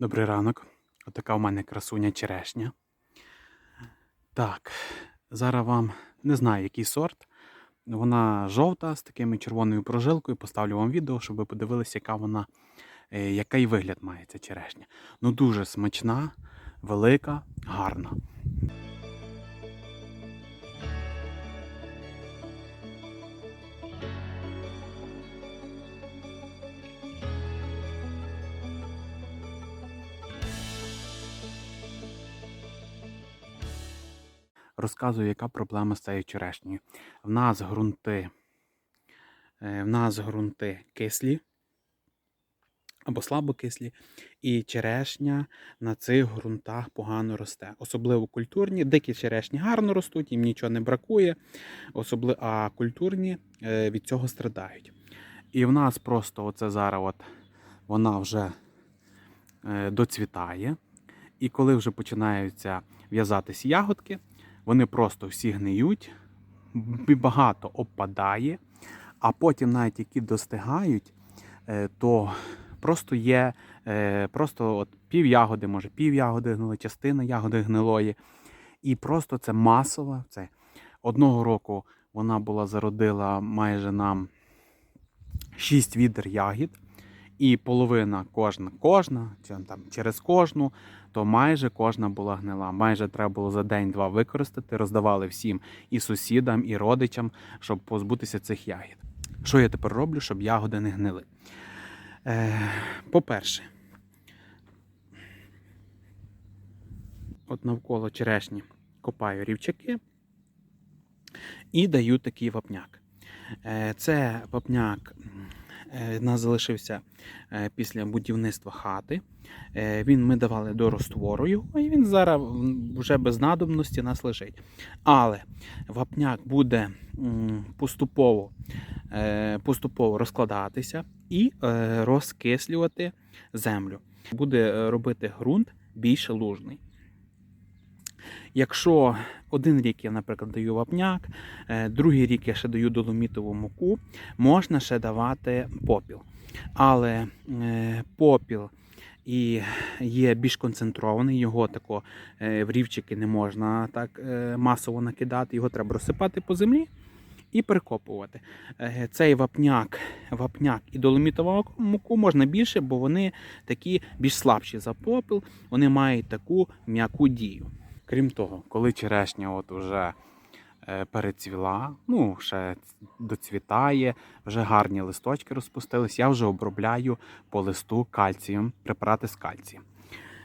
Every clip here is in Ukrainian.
Добрий ранок. Отака в мене красуня черешня. Так, зараз вам не знаю, який сорт. Вона жовта з такими червоною прожилкою. Поставлю вам відео, щоб ви подивилися, яка вона, е, який вигляд має ця черешня. Ну дуже смачна, велика, гарна. Розказую, яка проблема з цією черешнею. В нас ґрунти, е, в нас ґрунти кислі або слабокислі, і черешня на цих ґрунтах погано росте. Особливо культурні. Дикі черешні гарно ростуть, їм нічого не бракує, особливо, а культурні е, від цього страдають. І в нас просто оце зараз от вона вже е, доцвітає. І коли вже починаються в'язатись ягодки, вони просто всі гниють, багато опадає, а потім, навіть які достигають, е, то просто є е, просто от пів ягоди, може пів ягоди гнили, частина ягоди гнилої. І просто це масово. Це одного року вона була зародила майже нам 6 відер ягід, і половина кожна, кожна, чи там через кожну, то майже кожна була гнила. Майже треба було за день-два використати, роздавали всім і сусідам, і родичам, щоб позбутися цих ягід. Що я тепер роблю, щоб ягоди не гнили? Е, по-перше, от навколо черешні копаю рівчаки і даю такий вапняк. Е, Це вапняк е, в нас залишився е, після будівництва хати. Е, Він ми давали до розтвору його, і він зараз вже без надобності нас лежить. Але вапняк буде поступово, поступово розкладатися і розкислювати землю. Буде робити ґрунт більш лужний. Якщо один рік я, наприклад, даю вапняк, е, другий рік я ще даю доломітову муку, можна ще давати попіл. Але е, попіл і є більш концентрований, його тако е, в рівчики не можна так масово накидати, його треба розсипати по землі і перекопувати. Цей вапняк, вапняк і доломітова муку можна більше, бо вони такі більш слабші за попіл, вони мають таку м'яку дію. Крім того, коли черешня от уже е, перецвіла, ну, ще доцвітає, вже гарні листочки розпустились, я вже обробляю по листу кальцієм, препарати з кальцієм.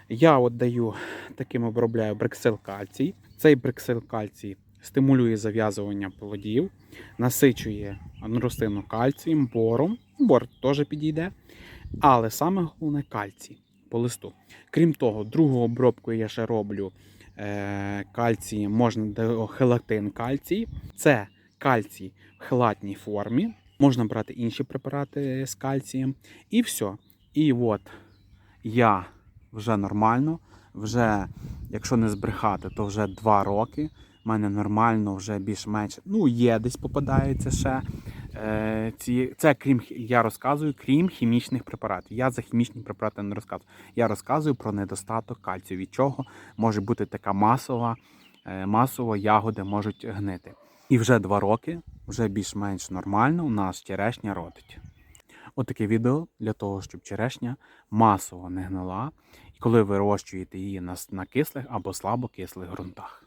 Я от даю таким обробляю брексил кальцій. Цей брексил кальцій стимулює зав'язування плодів, насичує рослину кальцієм, бором. Бор теж підійде. Але саме головне кальцій по листу. Крім того, другу обробку я ще роблю е, кальцій, можна хелатин кальцій. Це кальцій в хелатній формі. Можна брати інші препарати з кальцієм. І все. І от я вже нормально, вже, якщо не збрехати, то вже 2 роки. У мене нормально, вже більш-менш. Ну, є десь попадаються ще. Е, ці, це крім я розказую, крім хімічних препаратів. Я за хімічні препарати не розказую. Я розказую про недостаток кальцію, від чого може бути така масова, е, масово ягоди можуть гнити. І вже два роки, вже більш-менш нормально, у нас черешня родить. Отаке відео для того, щоб черешня масово не гнила, коли вирощуєте її на, на кислих або слабокислих ґрунтах.